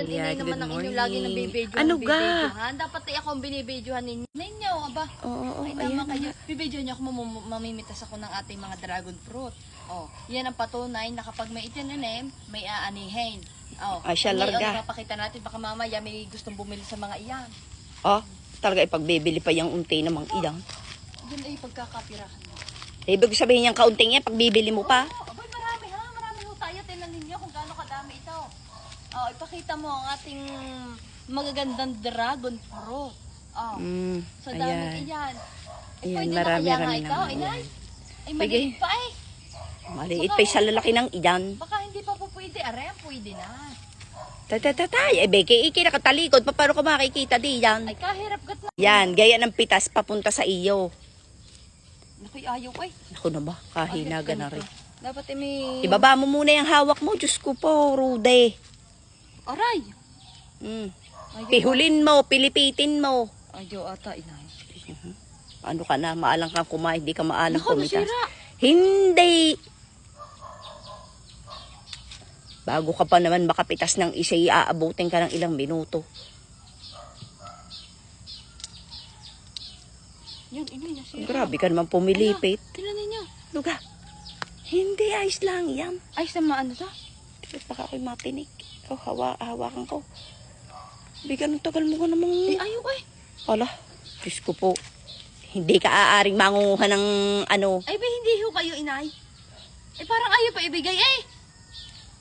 yan, Ayan, inay naman ang inyo lagi nang morning. bibidyo. Ano ga? Dapat ay ako ang binibidyohan ninyo. Ninyo, aba. Oo, oo, Ay, tama ayan. kayo. Bibidyo niyo ako, mamum- mamimitas ako ng ating mga dragon fruit. Oh, yan ang patunay na kapag may itinanim, may aanihin. Oh, Ay, siya ngayon, larga. ipapakita natin, baka mamaya may gustong bumili sa mga iyan. Oh, talaga ipagbibili pa yung unti namang ilang. Yun ay pagkakapirahan mo. Ibig sabihin yung kaunting yan, pagbibili mo pa. Oh, abay, marami ha, marami ho tayo. Tinan ninyo kung gaano kadami ito. Ipakita mo ang ating magagandang dragon fruit. Oh, Mm, sa dami ayan. Eh, Ayan, marami, na kaya nga inay? Ay, maliit pa eh. Maliit pa sa lalaki ng iyan. Baka hindi pa po pwede. Aray, pwede na. Tatatay, eh, Becky, iki nakatalikod, pa paano ka makikita di yan? Ay, kahirap gat na. Yan, gaya ng pitas papunta sa iyo. Naku, ayaw ko eh. Ako na ba, kahinaga na rin. Dapat eh may... Ibaba mo muna yung hawak mo, Diyos ko po, rude. Aray! Mm. Ayaw, Pihulin mo, pilipitin mo. ayaw ata, inay. Ano ka na, maalang kang kumain, hindi ka maalang Naku, kumitas. nasira. Hindi! Bago ka pa naman makapitas ng isa, iaabutin ka ng ilang minuto. Yan, inay, nasira. Grabe ka naman pumilipit. Tinan ninyo. Luga, hindi, ayos lang yan. Ay, sama ano to? Baka ako'y matinik? O, hawa, hawakan ko. Bigyan ng tagal mo ka namang... Ay, ayaw ko eh. Ala, Diyos ko po. Hindi ka aaring mangunguha ng ano. Ay, ba hindi ho kayo, inay? Eh, parang ayaw pa ibigay eh.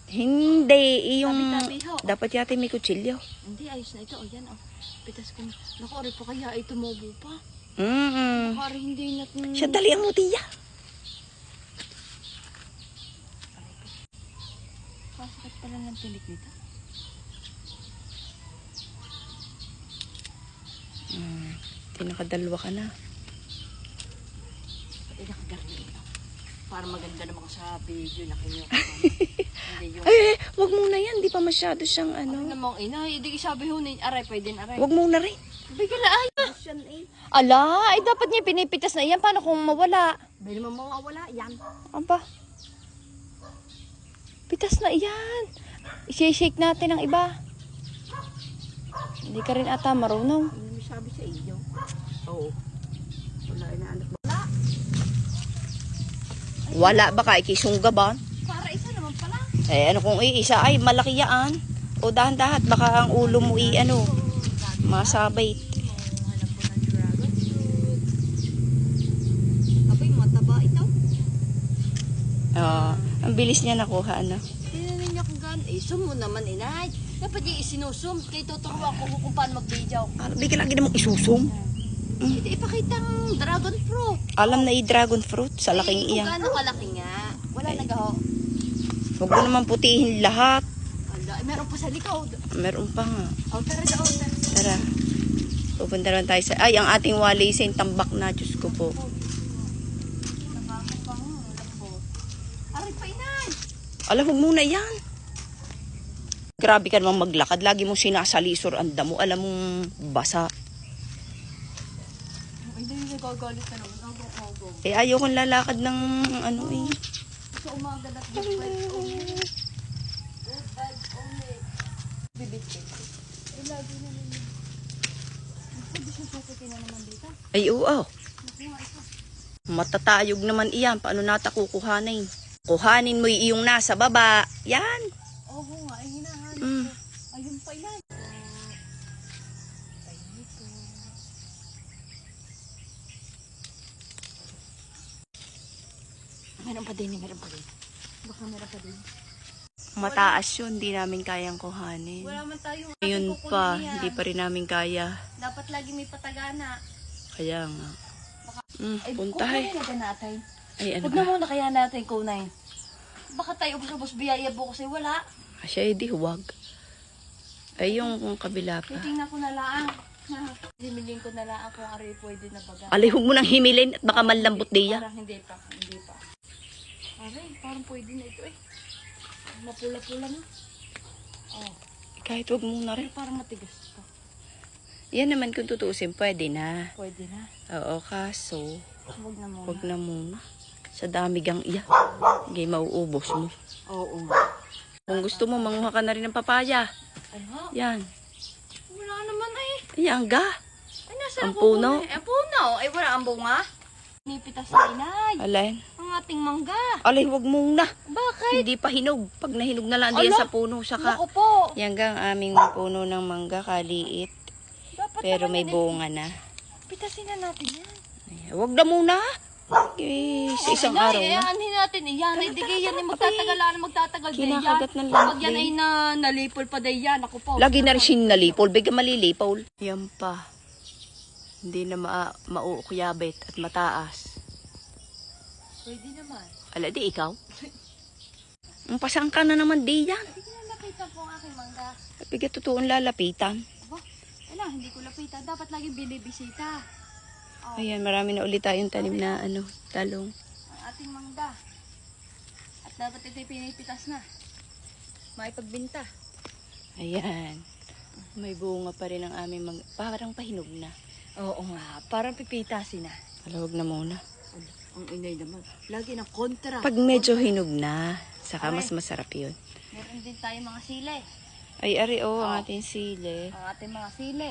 Hindi, yung... Tabi-tabi ho. Dapat yata may kutsilyo. Hindi, ayos na ito. O, yan, oh. Pitas ko na. Naku, aray pa kaya ay tumubo pa. Mm Baka hindi na... Siya dali ang mutiya. Kasakit pala ng tinik nito. Mm, tinakadalwa ka na. Ay, nakagarni ito. Para maganda naman sa video na kinyo. Hindi yung... Ay, eh, wag muna yan. Di pa masyado siyang Ano ano. namang inay, hindi sabi ho ni aray, pwede na aray. Wag muna rin. Bigla ay. Ala, ay dapat niya pinipitas na yan. Paano kung mawala? Bili mo mawala yan. Aba. Pitas na iyan. I-shake natin ang iba. Hindi ka rin ata marunong. Mo sabi sa iyo? Oo. Wala na anak ba? Wala baka ikisungga ba? Para isa naman pala. Eh ano kung iisa ay malaki yaan. O dahan-dahat baka ang ulo mo i ano masabay. Ah, ang bilis niya nakuha ano. Kung gaan. Eh, mo naman, inay. Dapat yung isinusum. Kaya tuturuan ko kung paano mag-video. Ah, bigyan lagi namang isusum. Ito ipakita ang dragon fruit. Alam na i-dragon fruit sa laking eh, iyan. Kung gaano kalaki nga. Wala na gaho. Huwag mo naman putihin lahat. Ala, eh, meron pa sa likod. Meron pa nga. Oh, tara daw, tara. Tara. Pupunta naman tayo sa... Ay, ang ating walisin, tambak na. Diyos ko po. Alam, huwag muna yan. Grabe ka namang maglakad. Lagi mong sinasalisor ang damo. Alam mong basa. Ay, dahil nagagalit na naman. Agaw-agaw. Eh, ayaw kong lalakad ng ano eh. Sa umaga na good vibes only. Good vibes only. Bibit Eh, lagi na naman. Sabi siya susukin na naman dito. Ay, oo. Ito. Matatayog naman iyan. Paano nata kukuhanin? Kuhanin mo yung iyong nasa baba. Yan. Oo nga, ay hinahanap Mm. ko. Ayun pa inay. Ay, dito. Meron pa din, meron pa din. Baka meron pa din. Mataas yun. Hindi namin kayang kuhanin. Wala man tayong Ngayon pa, hindi pa rin namin kaya. Dapat lagi may patagana. Kaya nga. Mm, Ay, punta kukunin na natin. Ay, ano Huwag na muna kaya natin kunay. Baka tayo ubos-ubos biyaya bukas ay wala. Asya, edi huwag. Ay, yung kabila pa. Titingnan ko na lang. Himiling ko na lang kung ari pwede na baga. Alay, huwag mo nang himilin at baka manlambot diya. Parang hindi pa, hindi pa. Aray, parang pwede na ito eh. Mapula-pula na. Oh, Kahit huwag mo na rin. parang matigas pa. Yan naman kung tutuusin, pwede na. Pwede na. Oo, kaso, Huwag na muna. huwag na muna. Sa dami gang iya. Hindi mauubos mo. Oo. Kung gusto mo, manguha ka na rin ng papaya. Ano? Yan. Wala naman ay. Ayan ga. Ay, nasa Ang puno? Eh, puno. Ay, wala ang bunga. Nipitas na inay. Alin. Ating mangga. Alay, huwag muna. Bakit? Hindi pa hinog. Pag nahinog na lang diyan sa puno. Saka, Naku po. yan ga ang aming puno ng mangga kaliit. Dapat Pero may bunga na. Pitasin na natin yan. Ayan, Huwag na muna. Sa isang Ay, araw ay, na. aanhin natin. Iyan, ay, di yan. ay, Magtatagal na magtatagal din yan. Kinakagat ng Pag yan lahat ay na, nalipol pa din yan. Ako po. Lagi na rin sinalipol. Bigla malilipol. Yan pa. Hindi na ma mauukyabit at mataas. Pwede naman. Ala, di ikaw? Ang pasang ka na naman di yan. Hindi na lapitan po ang aking mangga. Bigla totoong lalapitan. Aba, ala, hindi ko lapitan. Dapat lagi binibisita. Oh, Ayan, marami na ulit tayong tanim na ano, talong. ang ating mangga. At dapat ito'y pinipitas na. Maipagbinta. Ayan. May bunga pa rin ang aming mga... Parang pahinog na. Oo nga, parang pipitasin na. Alawag na muna. Ang inay naman. Lagi ng kontra. Pag medyo hinog na, saka mas masarap yun. Meron din tayo mga sile. Ay, ari, oh, ang ating sili. Ang ating mga sile.